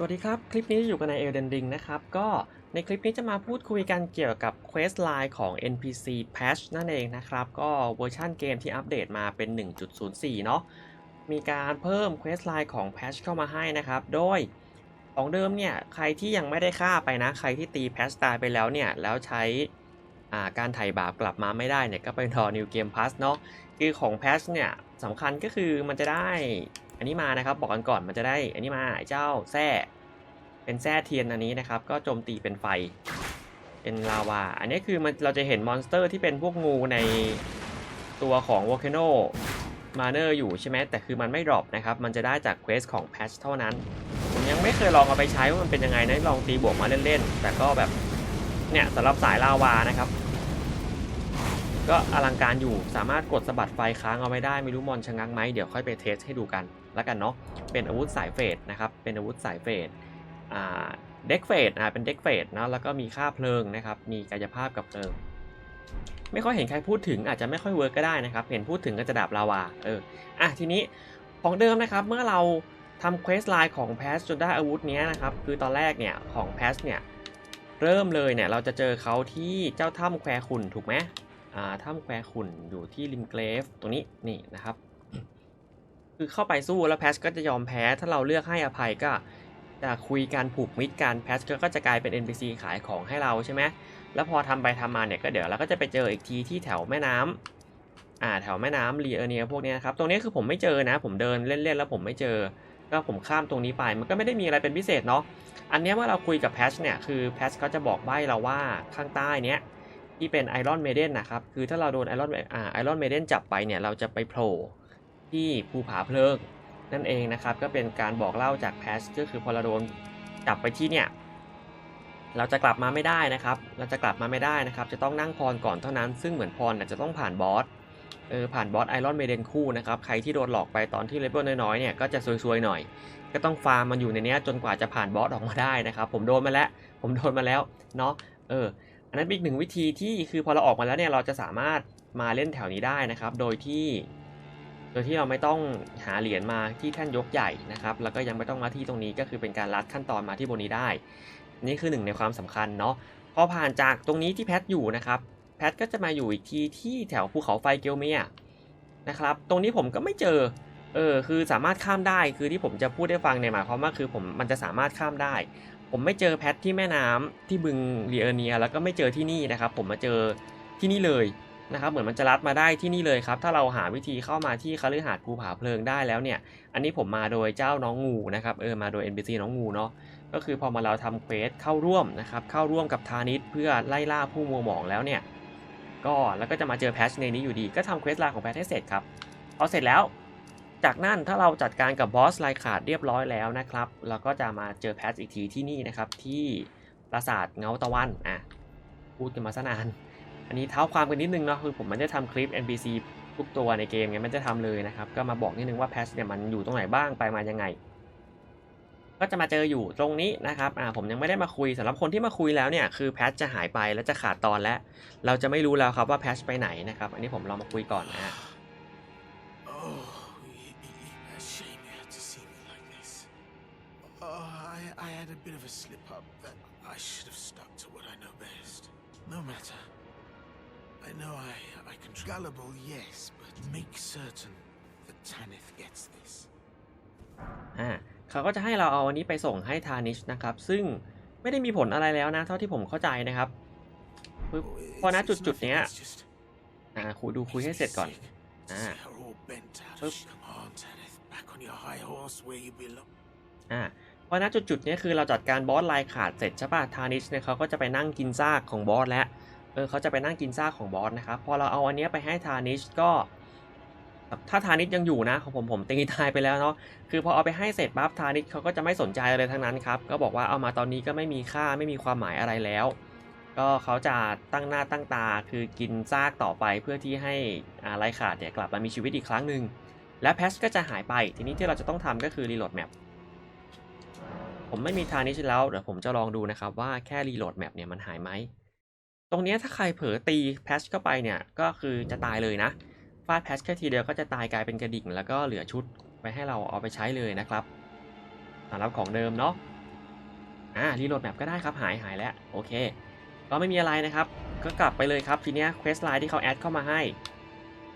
สวัสดีครับ คลิปนี้อยู่กันใน Elden Ring นะครับ ก็ในคลิปนี้จะมาพูดคุยกันเกี่ยวกับ Quest Line ของ NPC Patch นั่นเองนะครับ ก็เวอร์ชันเกมที่อัปเดตมาเป็น 1.04 เนาะมีการเพิ่ม Quest Line ของ Patch เข้ามาให้นะครับ โดยของเดิมเนี่ย ใครที่ยังไม่ได้ฆ่าไปนะ ใครที่ตี Patch ตายไปแล้วเนี่ย แล้วใช้อ่าการไถ่บาปกลับมาไม่ได้เนี่ย ก็ไปรอ New Game Pass เนาะคือของ Patch เนี่ยสำคัญก็คือมันจะได้ อันนี้มานะครับบอกกันก่อนมันจะได้ อันนี้มาไอ้เจ้าแส้เป็นแส้เทียนอันนี้นะครับ ก็โจมตีเป็นไฟ เป็นลาวา อันนี้คือมันเราจะเห็นมอนสเตอร์ที่เป็นพวกงูในตัวของ Volcano m a n e r อยู่ใช่ไหมแต่คือมันไม่ดรอปนะครับ มันจะได้จากเควสของแพชเท่านั้น ผมยังไม่เคยลองเอาไปใช้ว่ามันเป็นยังไงนะลองตีบวกมาเล่นๆ แต่ก็แบบเนี่ยสำหรับสายลาวานะครับก็อลังการอยู่สามารถกดสะบัดไฟค้างเอาไว้ได้ ไม่รู้มอนชะงักไหมเดี๋ยวค่อยไปเทสให้ดูกัน แล้วกันเนาะเป็นอาวุธสายเฟดนะครับเป็นอาวุธสายเฟดอ่าเด็กเฟดอ่าเป็นเด็กเฟดนะแล้วก็มีค่าเพลิงนะครับมีกายภาพกับเพลิง ไม่ค่อยเห็นใครพูดถึงอาจจะไม่ค่อยเวิร์กก็ได้นะครับ เห็นพูดถึงก็จะดาบลาวาเอออะทีนี้ของเดิมนะครับเมื่อเราทำเควสไลน์ของแพสจนได้อาวุธนี้นะครับคือตอนแรกเนี่ยของแพสเนี่ยเริ่มเลยเนี่ยเราจะเจอเขาที่เจ้าถ้ำแควขุนถูกไหมอ่าถ้ำแควขุนอยู่ที่ริมเกรฟตรงนี้นี่นะครับ คือเข้าไปสู้แล้วแพชก็จะยอมแพ้ ถ้าเราเลือกให้อภัยก็จะคุยการผูกมิตรกันแพชก็จะกลายเป็น NPC ขายของให้เราใช่ไหมแล้วพอทำไปทำมาเนี่ยก็เดี๋ยวเราก็จะไปเจออีกทีที่แถวแม่น้ำอ่าแถวแม่น้ำรีเอเนียพวกนี้ยครับ ตรงนี้คือผมไม่เจอนะ ผมเดินเล่นๆแล้วผมไม่เจอ ก็ผมข้ามตรงนี้ไป มันก็ไม่ได้มีอะไรเป็นพิเศษเนาะ อันเนี้ยเมื่อเราคุยกับแพชเนี่ย คือแพชเขาจะบอกใบ้เราว่าข้างใต้เนี้ยที่เป็นไอรอนเมเดนนะครับ คือถ้าเราโดนไอรอนอ่าไอรอนเมเดนจับไปเนี่ย เราจะไปโผล่ ที่ภูผาเพลิงนั่นเองนะครับ ก็เป็นการบอกเล่าจากแพชก็คือพอเราโดนจับไปที่เนี่ยเราจะกลับมาไม่ได้นะครับ เราจะกลับมาไม่ได้นะครับ จะต้องนั่งพรก่อนเท่านั้น ซึ่งเหมือนพรเนี่ยจะต้องผ่านบอส เออ ผ่านบอสไอรอนเมเดนคู่นะครับ ใครที่โดนหลอกไปตอนที่เลเวลน้อยๆเนี่ย ก็จะซวยๆหน่อย ก็ต้องฟาร์มมันอยู่ในนี้จนกว่าจะผ่านบอสออกมาได้นะครับ ผมโดนมาแล้ว ผมโดนมาแล้วเนาะ เออ อันนั้นเป็นอีกหนึ่งวิธีที่คือพอเราออกมาแล้วเนี่ย เราจะสามารถมาเล่นแถวนี้ได้นะครับ โดยที่ โดยที่เราไม่ต้องหาเหรียญมาที่แท่นยกใหญ่นะครับ แล้วก็ยังไม่ต้องมาที่ตรงนี้ก็คือเป็นการลัดขั้นตอนมาที่บนนี้ได้ นี่คือหนึ่งในความสำคัญเนาะ พอผ่านจากตรงนี้ที่แพทอยู่นะครับ แพทก็จะมาอยู่อีกทีที่แถวภูเขาไฟเกลเมียนะครับ ตรงนี้ผมก็ไม่เจอ เออ คือสามารถข้ามได้ คือที่ผมจะพูดให้ฟังเนี่ยหมายความว่าคือผมมันจะสามารถข้ามได้ ผมไม่เจอแพทที่แม่น้ำที่บึงเรียเนีย แล้วก็ไม่เจอที่นี่นะครับ ผมมาเจอที่นี่เลย นะครับเหมือนมันจะลัดมาได้ที่นี่เลยครับ ถ้าเราหาวิธีเข้ามาที่คฤหาสน์ภูผาเพลิงได้แล้วเนี่ย อันนี้ผมมาโดยเจ้าน้องงูนะครับเออมาโดย NPC น้องงูเนาะก็คือพอมาเราทำเควสเข้าร่วมนะครับเข้าร่วมกับทานิสเพื่อไล่ล่าผู้มัวหมองแล้วเนี่ยก็แล้วก็จะมาเจอแพทในนี้อยู่ดี ก็ทำเควสลน์ของแพทให้เสร็จครับพอเสร็จแล้ว จากนั้นถ้าเราจัดการกับบอสไลขาดเรียบร้อยแล้วนะครับเราก็จะมาเจอแพทอีกทีที่นี่นะครับที่ปราสาทเงาตะวันอะพูดกันมาซะนาน อันนี้เท้าความกันนิดนึงเนาะคือผมมันจะทำคลิป NPC ทุกตัวในเกมไงมันจะทำเลยนะครับ ก็มาบอกนิดนึงว่าแพทเนี่ยมันอยู่ตรงไหนบ้างไปมายังไง ก็จะมาเจออยู่ตรงนี้นะครับอ่าผมยังไม่ได้มาคุยสำหรับคนที่มาคุยแล้วเนี่ยคือแพทจะหายไปแล้วจะขาดตอนแล้วเราจะไม่รู้แล้วครับว่าแพทไปไหนนะครับอันนี้ผมลองมาคุยก่อนนะฮะ No matter. I know I, I can tr- gullible, yes, but make certain that Tanith gets this. อ่าเขาก็จะให้เราเอาอันนี้ไปส่งให้ทานิชนะครับ ซึ่งไม่ได้มีผลอะไรแล้วนะ เท่าที่ผมเข้าใจนะครับปึ๊บ Oh, พอ it's- ณ it's จุดจุด nothing, ๆเนี้ย it's just อ่าคุยดูคุยให้เสร็จก่อนอ่า they're all bent out Oop. of shape. Come on, Tanith, back on your high horse where you belong. อ่าพอณจุดจุดๆเนี้ยคือเราจัดการบอสไลน์ขาดเสร็จใช่ป่ะทานิชเนี่ยเขาก็จะไปนั่งกินซากของบอสแล้ว เออเขาจะไปนั่งกินซากของบอสนะครับพอเราเอาอันนี้ไปให้ทานิชก็ถ้าทานิชยังอยู่นะของผมผมตีตายไปแล้วเนาะคือพอเอาไปให้เสร็จปั๊บทานิชเขาก็จะไม่สนใจอะไรทั้งนั้นครับก็บอกว่าเอามาตอนนี้ก็ไม่มีค่าไม่มีความหมายอะไรแล้ว ก็เขาจะตั้งหน้าตั้งตาคือกินซากต่อไปเพื่อที่ให้อ่าไลขาดเนี่ยกลับมามีชีวิตอีกครั้งหนึ่งและแพชก็จะหายไปทีนี้ที่เราจะต้องทำก็คือรีโหลดแมปผมไม่มีทานี้แล้วเดี๋ยวผมจะลองดูนะครับว่าแค่รีโหลดแมปเนี่ยมันหายไหม ตรงนี้ถ้าใครเผลอตีแพชเข้าไปเนี่ยก็คือจะตายเลยนะฟาดแพชแค่ทีเดียวก็จะตายกลายเป็นกระดิ่ง แล้วก็เหลือชุดไปให้เราเอาไปใช้เลยนะครับสำหรับของเดิมเนาะอ่ารีโหลดแมปก็ได้ครับหายหายแล้วโอเค ก็ไม่มีอะไรนะครับ ก็กลับไปเลยครับทีเนี้ยเควสไลน์ที่เขาแอดเข้ามาให้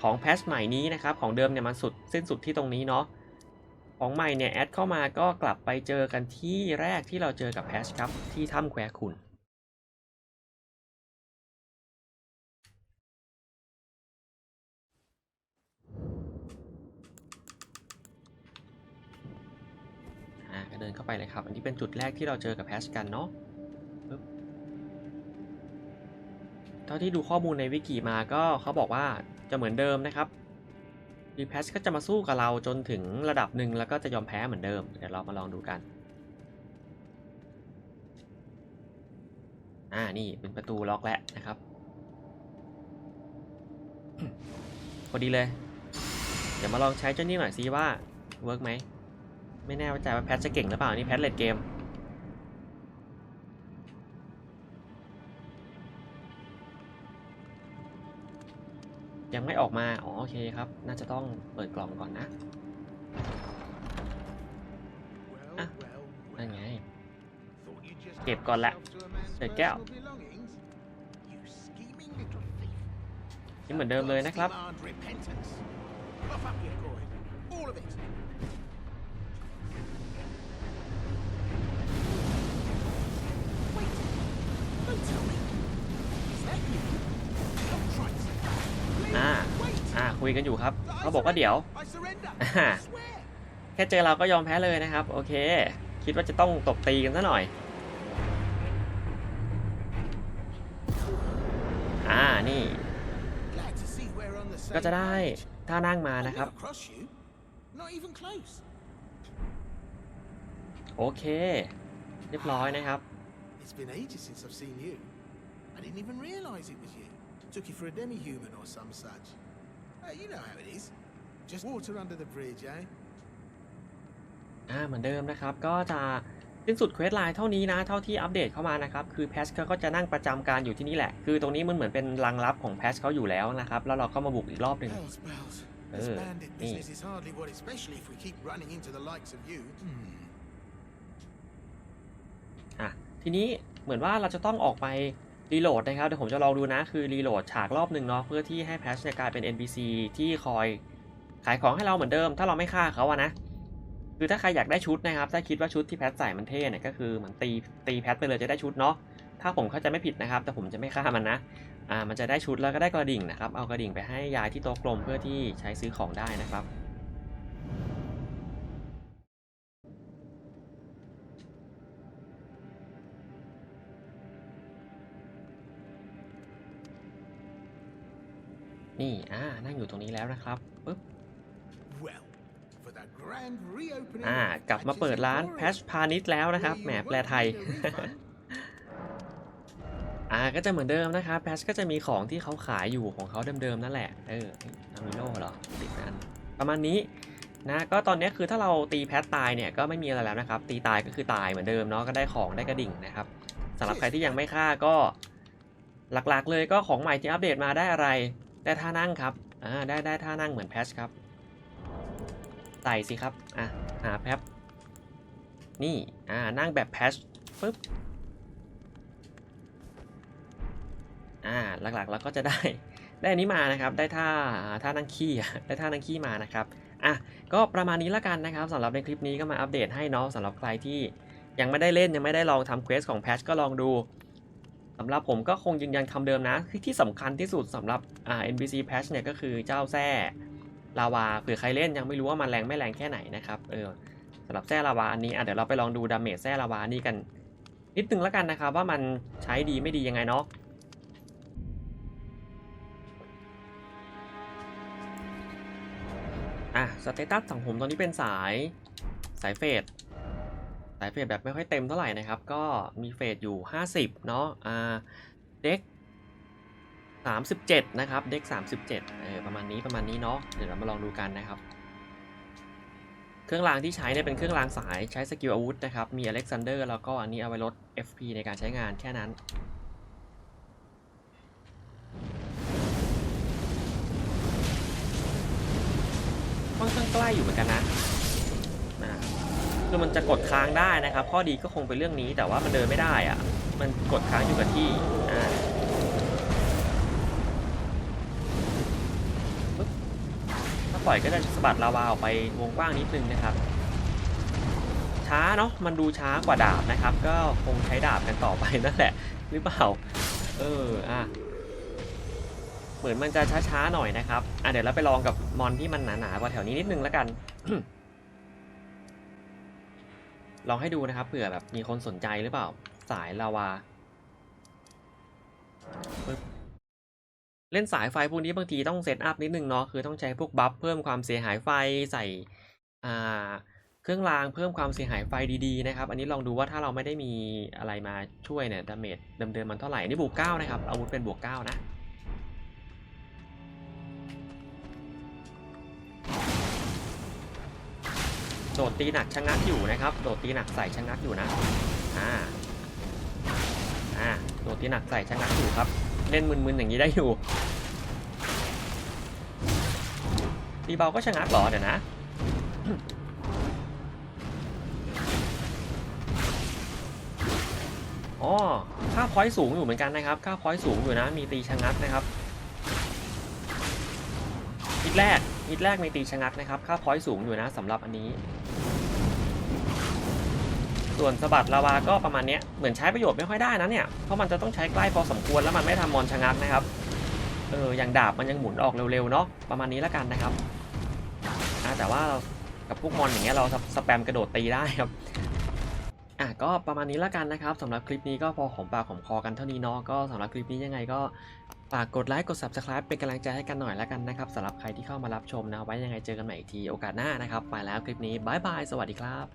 ของแพชใหม่นี้นะครับของเดิมเนี่ยมันสุดสิ้นสุดที่ตรงนี้เนาะของใหม่เนี่ยแอดเข้ามาก็กลับไปเจอกันที่แรกที่เราเจอกับแพชครับที่ถ้ำแควคุณ เดินเข้าไปเลยครับ อันนี้เป็นจุดแรกที่เราเจอกับแพชกันเนาะเท่าที่ดูข้อมูลในวิกิมาก็เขาบอกว่าจะเหมือนเดิมนะครับดีแพชก็จะมาสู้กับเราจนถึงระดับหนึ่งแล้วก็จะยอมแพ้เหมือนเดิม เดี๋ยวเรามาลองดูกัน อ่า นี่เป็นประตูล็อกแล้วนะครับ พอดีเลย เดี๋ยวมาลองใช้เจ้านี่หน่อยซิว่าเวิร์กไหม ไม่แน่ใจว่าแพทจะเก่งหรือเปล่า นี่แพทเลดเกม ยังไม่ออกมา อ๋อ โอเคครับ น่าจะต้องเปิดกล่องก่อนนะ Well, Ah, well, นั่นไง เก็บก่อนละเสร็จแก้ว personal belongings. You scheming little thief. นี่เหมือนเดิมเลยนะครับ อ่า อ่า คุยกันอยู่ครับ เขาบอกว่าเดี๋ยว แค่เจอเราก็ยอมแพ้เลยนะครับ โอเค คิดว่าจะต้องตบตีกันซะหน่อย อ่า นี่ ก็จะได้ page. ท่านั่งมานะครับ โอเค เรียบร้อยนะครับ It's been ages since I've seen you. I didn't even realize it was you. Took you for a demi-human or some such. Uh, you know how it is. Just water under the bridge, eh? อ่าเหมือนเดิมนะครับก็จะสิ้นสุดเควสไลน์เท่านี้นะเท่าที่อัปเดตเข้ามานะครับคือแพชเขาก็จะนั่งประจำการอยู่ที่นี่แหละ คือตรงนี้มันเหมือนเป็นรังลับของแพชเขาอยู่แล้วนะครับแล้วเราก็มาบุกอีกรอบหนึ่ง Bells, bells. This Uh, bandit eh. business is hardly what, especially if we keep running into the likes of you. Hmm. ทีนี้เหมือนว่าเราจะต้องออกไปรีโหลดนะครับเดี๋ยวผมจะลองดูนะคือรีโหลดฉากรอบหนึ่งเนาะเพื่อที่ให้แพชเนี่ยกลายเป็น NPC ที่คอยขายของให้เราเหมือนเดิม ถ้าเราไม่ฆ่าเขาอะนะคือถ้าใครอยากได้ชุดนะครับ ถ้าคิดว่าชุดที่แพทใส่มันเท่เนี่ยก็คือเหมือนตีตีแพทไปเลยจะได้ชุดเนาะถ้าผมเข้าใจไม่ผิดนะครับ แต่ผมจะไม่ฆ่ามันนะอ่ามันจะได้ชุดแล้วก็ได้กระดิ่งนะครับเอากระดิ่งไปให้ยายที่โต๊ะกลมเพื่อที่ใช้ซื้อของได้นะครับ นี่อ่านั่งอยู่ตรงนี้แล้วนะครับปึ๊บ Well, for the grand reopening อ่า of กลับมาเปิดร้าน Patches แพชพาณิชย์แล้วนะครับ We แหม won't แปลไทย need a refund. อ่าก็จะเหมือนเดิมนะครับแพชก็จะมีของที่เขาขายอยู่ของเขาเดิมๆนั่นแหละเออนามิโลเหรอติดนั้นประมาณนี้นะก็ตอนนี้คือถ้าเราตีแพทตายเนี่ยก็ไม่มีอะไรแล้วนะครับ ตีตายก็คือตายเหมือนเดิมเนาะก็ได้ของได้กระดิ่งนะครับสำหรับใครที่ยังไม่ฆ่าก็หลักๆเลยก็ของใหม่ที่อัปเดตมาได้อะไร ได้ท่านั่งครับ อ่า ได้ได้ท่านั่งเหมือนแพชครับ ใส่สิครับ อะ หาแพทนี่ อ่า นั่งแบบแพชปึ๊บ อ่า หลักๆเราก็จะได้ ได้อันนี้มานะครับ ได้ท่า ท่านั่งขี้ได้ท่านั่งขี้มานะครับ อะ ก็ประมาณนี้ละกันนะครับสำหรับในคลิปนี้ก็มาอัปเดตให้เนาะสำหรับใครที่ยังไม่ได้เล่นยังไม่ได้ลองทำเควสของแพชก็ลองดู สำหรับผมก็คงยืนยันคำเดิมนะ ที่สำคัญที่สุดสำหรับอ่า NPC patch เนี่ยก็คือเจ้าแส้ลาวาเผื่อใครเล่นยังไม่รู้ว่ามันแรงไม่แรงแค่ไหนนะครับเออสำหรับแส้ลาวาอันนี้อะเดี๋ยวเราไปลองดูดาเมจแส้ลาวานี่กันนิดนึงแล้วกันนะครับว่ามันใช้ดีไม่ดียังไงเนาะอะสเตตัสของผมตอนนี้เป็นสายสายเฟด สายเฟดแบบไม่ค่อยเต็มเท่าไหร่นะครับ ก็มีเฟดอยู่ 50 เนาะอ่าเด็ก37 นะครับ เด็ก37เออประมาณนี้ประมาณนี้เนาะเดี๋ยวเรามาลองดูกันนะครับ เครื่องรางที่ใช้เนี่ยเป็นเครื่องรางสายใช้สกิลอาวุธนะครับ มีอเล็กซานเดอร์แล้วก็อันนี้เอาไว้ลด FP ในการใช้งานแค่นั้นค่อนข้างใกล้อยู่เหมือนกันนะ คือมันจะกดค้างได้นะครับ ข้อดีก็คงเป็นเรื่องนี้แต่ว่ามันเดินไม่ได้อะมันกดค้างอยู่กับที่อ่าถ้าปล่อยก็จะสะบัดลาวาออกไปวงกว้างนิดนึงนะครับ ช้าเนาะมันดูช้ากว่าดาบนะครับ ก็คงใช้ดาบกันต่อไปนั่นแหละหรือเปล่าเอออะเหมือนมันจะช้าๆหน่อยนะครับ อะเดี๋ยวเราไปลองกับมอนที่มันหนาๆกว่าแถวนี้นิดนึงแล้วกัน ลองให้ดูนะครับเผื่อแบบมีคนสนใจหรือเปล่า สายลาวา เล่นสายไฟพวกนี้บางทีต้องเซตอัพนิดนึงเนาะคือต้องใช้พวกบัฟเพิ่มความเสียหายไฟใส่เครื่องรางเพิ่มความเสียหายไฟดีๆนะครับ อันนี้ลองดูว่าถ้าเราไม่ได้มีอะไรมาช่วยเนี่ยดาเมจเดิมๆมันเท่าไหร่นนี่บวกเก้านะครับอาวุธเป็นบวกเก้านะ โดดตีหนักชะงักอยู่นะครับ โดดตีหนักใส่ชะงักอยู่นะ อ่า อ่า โดดตีหนักใส่ชะงักอยู่ครับ เล่นมึนๆอย่างนี้ได้อยู่ตีเบาก็ชะงักหรอเดี๋ยวนะอ๋อค่าพอยต์สูงอยู่เหมือนกันนะครับ ค่าพอยต์สูงอยู่นะ มีตีชะงักนะครับฮิตแรก ฮิตแรกมีตีชะงักนะครับ ค่าพอยต์สูงอยู่นะสำหรับอันนี้ ส่วนสะบัดลาวาก็ประมาณนี้เหมือนใช้ประโยชน์ไม่ค่อยได้นะเนี่ย เพราะมันจะต้องใช้ใกล้พอสมควรแล้วมันไม่ทำมอนชะงักนะครับ เอออย่างดาบมันยังหมุนออกเร็วๆเนาะประมาณนี้แล้วกันนะครับแต่ว่าเรากับพวกมอนอย่างเงี้ยเราสแปมกระโดดตีได้ครับอะก็ประมาณนี้แล้วกันนะครับสำหรับคลิปนี้ก็พอหอมปากหอมคอกันเท่านี้เนาะก็สำหรับคลิปนี้ยังไงก็ ฝากกดไลค์กด subscribe เป็นกำลังใจให้กันหน่อยแล้วกันนะครับสำหรับใครที่เข้ามารับชมนะไว้ยังไงเจอกันใหม่อีกทีโอกาสหน้านะครับ ไปแล้วคลิปนี้บายบายสวัสดีครับ